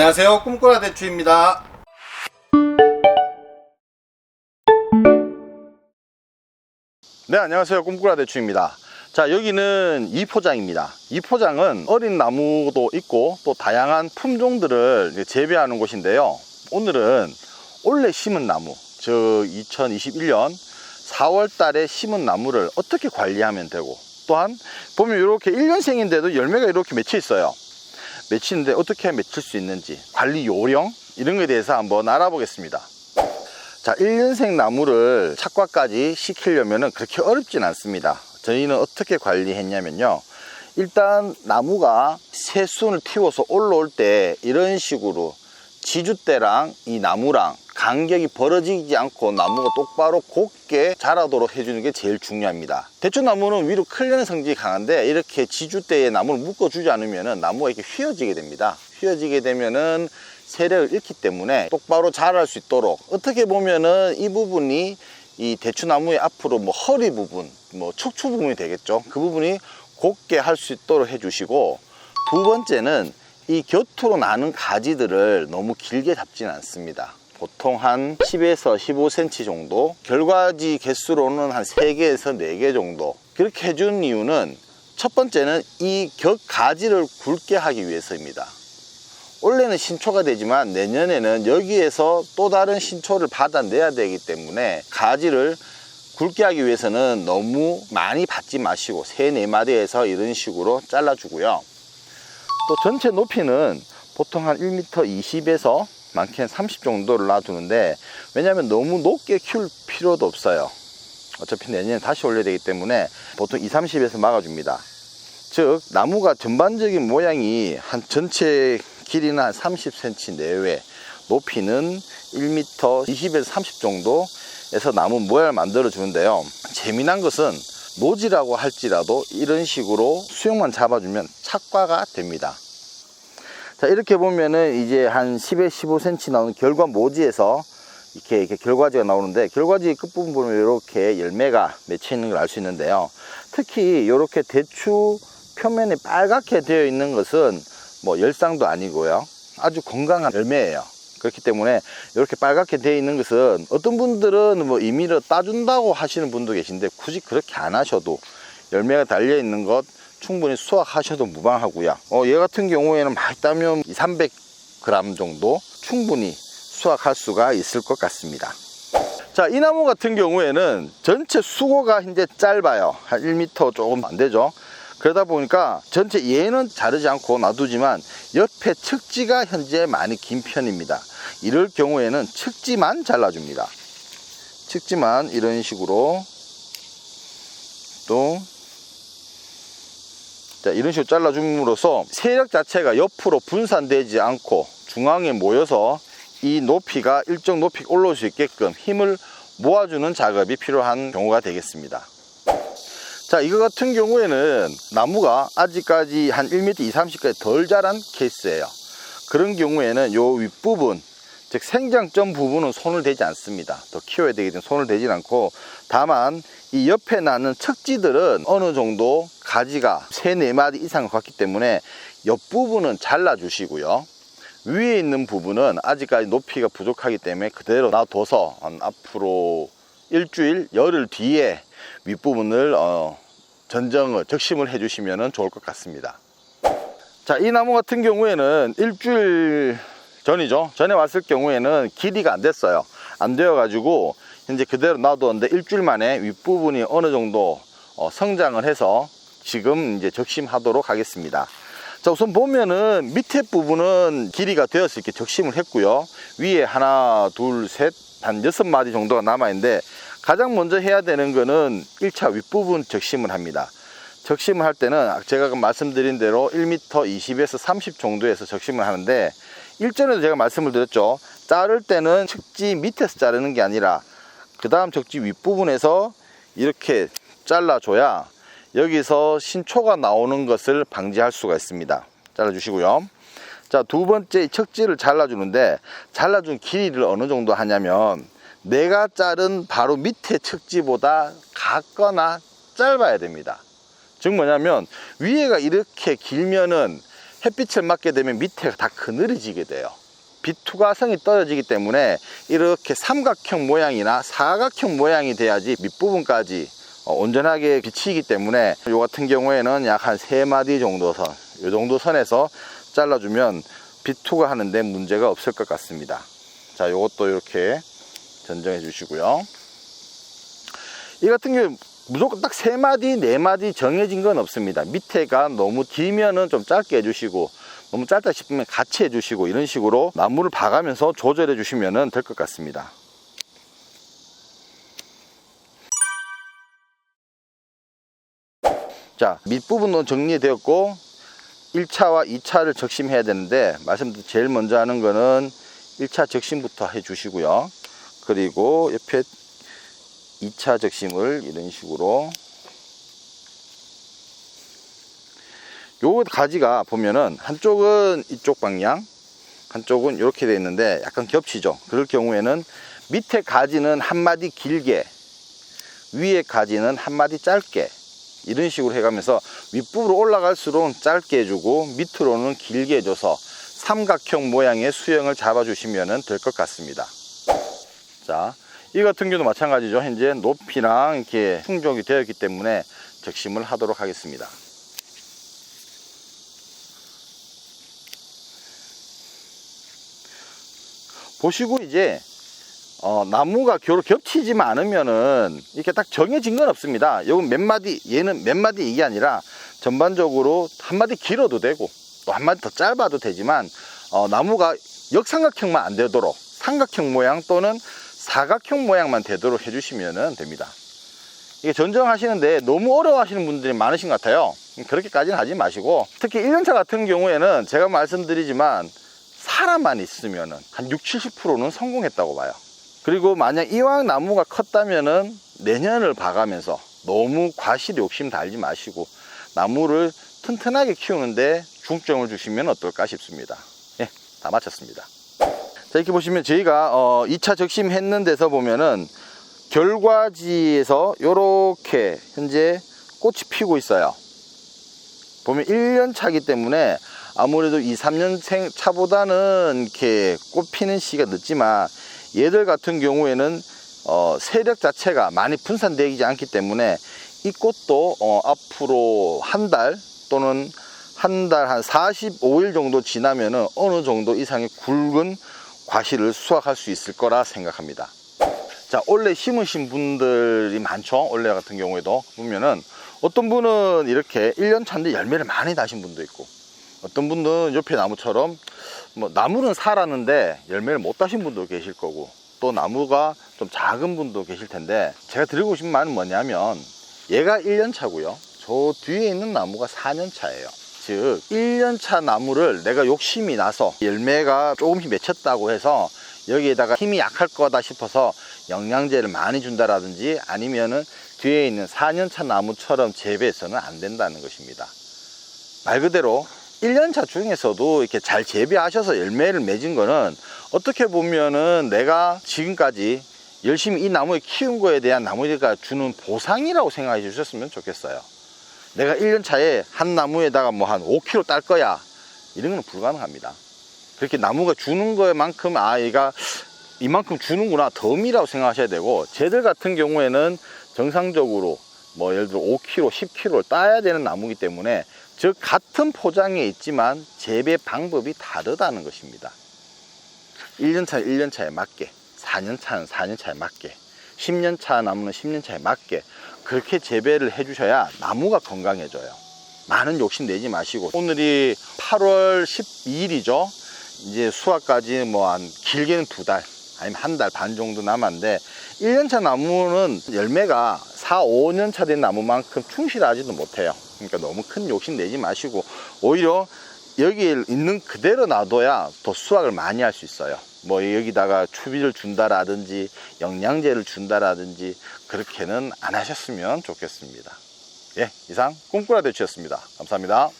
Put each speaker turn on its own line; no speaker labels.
안녕하세요. 꿈꾸라 대추입니다. 네 안녕하세요. 꿈꾸라 대추입니다. 자 여기는 이포장입니다. 이포장은 어린 나무도 있고 또 다양한 품종들을 재배하는 곳인데요. 오늘은 올해 심은 나무 저 2021년 4월 달에 심은 나무를 어떻게 관리하면 되고 또한 보면 이렇게 1년생인데도 열매가 이렇게 맺혀 있어요 맺히는데 어떻게 맺힐 수 있는지 관리 요령 이런 거에 대해서 한번 알아보겠습니다. 자 1년생 나무를 착과까지 시키려면 그렇게 어렵진 않습니다. 저희는 어떻게 관리했냐면요. 일단 나무가 새순을 틔워서 올라올 때 이런 식으로 지주대랑 이 나무랑 간격이 벌어지지 않고 나무가 똑바로 곱게 자라도록 해주는 게 제일 중요합니다. 대추나무는 위로 클려는 성질이 강한데 이렇게 지주대에 나무를 묶어주지 않으면 나무가 이렇게 휘어지게 됩니다. 휘어지게 되면은 세력을 잃기 때문에 똑바로 자랄 수 있도록 어떻게 보면은 이 부분이 이 대추나무의 앞으로 뭐 허리 부분 뭐 척추 부분이 되겠죠. 그 부분이 곱게 할 수 있도록 해주시고 두 번째는 이 곁으로 나는 가지들을 너무 길게 잡지는 않습니다 보통 한 10에서 15cm 정도 결과지 개수로는 한 3개에서 4개 정도. 그렇게 해준 이유는 첫 번째는 이곁 가지를 굵게 하기 위해서입니다. 올해는 신초가 되지만 내년에는 여기에서 또 다른 신초를 받아내야 되기 때문에 가지를 굵게 하기 위해서는 너무 많이 받지 마시고 3, 4마디에서 이런 식으로 잘라주고요. 또 전체 높이는 보통 한 1m 20에서 많게는 30 정도를 놔두는데 왜냐하면 너무 높게 키울 필요도 없어요. 어차피 내년에 다시 올려야 되기 때문에 보통 2, 30에서 막아줍니다. 즉 나무가 전반적인 모양이 한 전체 길이는 한 30cm 내외 높이는 1m 20에서 30 정도에서 나무 모양을 만들어 주는데요. 재미난 것은 노지라고 할지라도 이런 식으로 수영만 잡아주면 착과가 됩니다 자 이렇게 보면은 이제 한 10에 15cm 나오는 결과 모지에서 이렇게, 이렇게 결과지가 나오는데 결과지 끝부분 보면 이렇게 열매가 맺혀 있는 걸 알 수 있는데요. 특히 이렇게 대추 표면에 빨갛게 되어 있는 것은 뭐 열상도 아니고요. 아주 건강한 열매예요. 그렇기 때문에 이렇게 빨갛게 되어 있는 것은 어떤 분들은 뭐 임의로 따준다고 하시는 분도 계신데 굳이 그렇게 안 하셔도 열매가 달려 있는 것 충분히 수확하셔도 무방하고요 어, 얘 같은 경우에는 많이 따면 300g 정도 충분히 수확할 수가 있을 것 같습니다 자, 이 나무 같은 경우에는 전체 수고가 이제 짧아요. 한 1m 조금 안 되죠. 그러다 보니까 전체 얘는 자르지 않고 놔두지만 옆에 측지가 현재 많이 긴 편입니다. 이럴 경우에는 측지만 잘라줍니다. 측지만 이런 식으로 또 자, 이런 식으로 잘라줌으로써 세력 자체가 옆으로 분산되지 않고 중앙에 모여서 이 높이가 일정 높이 올라올 수 있게끔 힘을 모아주는 작업이 필요한 경우가 되겠습니다. 자, 이거 같은 경우에는 나무가 아직까지 한 1m 2, 30까지 덜 자란 케이스예요. 그런 경우에는 요 윗부분, 즉 생장점 부분은 손을 대지 않습니다. 더 키워야 되기 때문에 손을 대지 않고 다만 이 옆에 나는 척지들은 어느 정도 가지가 3, 4마디 이상 갔기 때문에 옆부분은 잘라 주시고요. 위에 있는 부분은 아직까지 높이가 부족하기 때문에 그대로 놔둬서 한 앞으로 일주일 열흘 뒤에 윗부분을 어, 전정을 적심을 해주시면 좋을 것 같습니다. 자, 이 나무 같은 경우에는 일주일 전이죠. 전에 왔을 경우에는 길이가 안 됐어요. 안 되어 가지고 현재 그대로 놔두었는데 일주일 만에 윗부분이 어느 정도 어, 성장을 해서 지금 이제 적심하도록 하겠습니다. 자 우선 보면은 밑에 부분은 길이가 되어서 이렇게 적심을 했고요 위에 하나 둘셋한 여섯 마디 정도가 남아 있는데 가장 먼저 해야 되는 거는 1차 윗부분 적심을 합니다 적심을 할 때는 제가 말씀드린 대로 1m 20에서 30 정도에서 적심을 하는데 일전에도 제가 말씀을 드렸죠. 자를 때는 측지 밑에서 자르는 게 아니라 그 다음 적지 윗부분에서 이렇게 잘라줘야 여기서 신초가 나오는 것을 방지할 수가 있습니다. 잘라 주시고요. 자 두 번째 척지를 잘라 주는데 잘라준 길이를 어느 정도 하냐면 내가 자른 바로 밑에 척지보다 같거나 짧아야 됩니다. 즉 뭐냐면 위에가 이렇게 길면은 햇빛을 맞게 되면 밑에가 다 그늘해지게 돼요. 비투가성이 떨어지기 때문에 이렇게 삼각형 모양이나 사각형 모양이 돼야지 밑부분까지 어, 온전하게 비치기 때문에 이 같은 경우에는 약 한 세마디 정도 선, 이 정도 선에서 잘라주면 비투가 하는데 문제가 없을 것 같습니다. 자, 이것도 이렇게 전정해 주시고요. 이 같은 경우 무조건 딱 세 마디, 네 마디 정해진 건 없습니다. 밑에가 너무 길면은 좀 짧게 해주시고 너무 짧다 싶으면 같이 해주시고 이런 식으로 나무를 봐가면서 조절해 주시면 될 것 같습니다. 자, 밑부분은 정리되었고 1차와 2차를 적심해야 되는데 말씀드린 제일 먼저 하는 거는 1차 적심부터 해 주시고요. 그리고 옆에 2차 적심을 이런 식으로. 요 가지가 보면은 한쪽은 이쪽 방향 한쪽은 이렇게 되어 있는데 약간 겹치죠. 그럴 경우에는 밑에 가지는 한 마디 길게 위에 가지는 한 마디 짧게 이런 식으로 해가면서 윗부분으로 올라갈수록 짧게 해주고 밑으로는 길게 해줘서 삼각형 모양의 수영을 잡아주시면 될 것 같습니다. 자, 이 같은 경우도 마찬가지죠. 현재 높이랑 이렇게 충족이 되어 있기 때문에 적심을 하도록 하겠습니다. 보시고 이제 어, 나무가 겨울 겹치지만 않으면은 이렇게 딱 정해진 건 없습니다. 이건 몇 마디, 얘는 몇 마디 이게 아니라 전반적으로 한 마디 길어도 되고 또 한 마디 더 짧아도 되지만 어, 나무가 역삼각형만 안 되도록 삼각형 모양 또는 사각형 모양만 되도록 해주시면 됩니다. 이게 전정하시는데 너무 어려워하시는 분들이 많으신 것 같아요. 그렇게까지는 하지 마시고 특히 1년차 같은 경우에는 제가 말씀드리지만 사람만 있으면 한 60, 70%는 성공했다고 봐요. 그리고 만약 이왕 나무가 컸다면은 내년을 봐가면서 너무 과실 욕심 달지 마시고 나무를 튼튼하게 키우는데 중점을 주시면 어떨까 싶습니다. 예, 다 마쳤습니다. 자, 이렇게 보시면 저희가 어, 2차 적심했는 데서 보면은 결과지에서 이렇게 현재 꽃이 피고 있어요. 보면 1년 차기 때문에 아무래도 2, 3년 생 차보다는 이렇게 꽃 피는 시기가 늦지만 얘들 같은 경우에는 어, 세력 자체가 많이 분산되지 않기 때문에 이 꽃도 어, 앞으로 한 달 또는 한 달 한 45일 정도 지나면은 어느 정도 이상의 굵은 과실을 수확할 수 있을 거라 생각합니다. 자, 원래 심으신 분들이 많죠. 원래 같은 경우에도 보면은 어떤 분은 이렇게 1년 차인데 열매를 많이 다신 분도 있고 어떤 분은 옆에 나무처럼 뭐 나무는 살았는데 열매를 못 다신 분도 계실 거고 또 나무가 좀 작은 분도 계실 텐데 제가 드리고 싶은 말은 뭐냐면 얘가 1년 차고요. 저 뒤에 있는 나무가 4년 차예요. 즉 1년차 나무를 내가 욕심이 나서 열매가 조금씩 맺혔다고 해서 여기에다가 힘이 약할 거다 싶어서 영양제를 많이 준다라든지 아니면은 뒤에 있는 4년차 나무처럼 재배해서는 안 된다는 것입니다. 말 그대로 1년차 중에서도 이렇게 잘 재배하셔서 열매를 맺은 거는 어떻게 보면은 내가 지금까지 열심히 이 나무를 키운 거에 대한 나무가 주는 보상이라고 생각해 주셨으면 좋겠어요. 내가 1년 차에 한 나무에다가 뭐 한 5kg 딸 거야. 이런 건 불가능합니다. 그렇게 나무가 주는 거에만큼 아, 얘가 이만큼 주는구나. 덤이라고 생각하셔야 되고, 쟤들 같은 경우에는 정상적으로 뭐 예를 들어 5kg, 10kg를 따야 되는 나무이기 때문에 즉 같은 포장에 있지만 재배 방법이 다르다는 것입니다. 1년 차 1년 차에 맞게, 4년 차는 4년 차에 맞게, 10년 차 나무는 10년 차에 맞게 그렇게 재배를 해주셔야 나무가 건강해져요. 많은 욕심 내지 마시고 오늘이 8월 12일이죠. 이제 수확까지 뭐 한 길게는 두 달, 아니면 한 달 반 정도 남았는데 1년차 나무는 열매가 4, 5년차 된 나무만큼 충실하지도 못해요. 그러니까 너무 큰 욕심 내지 마시고 오히려 여기에 있는 그대로 놔둬야 더 수확을 많이 할 수 있어요. 뭐 여기다가 추비를 준다라든지 영양제를 준다라든지 그렇게는 안 하셨으면 좋겠습니다. 예, 이상 꿈꾸라 대치였습니다. 감사합니다.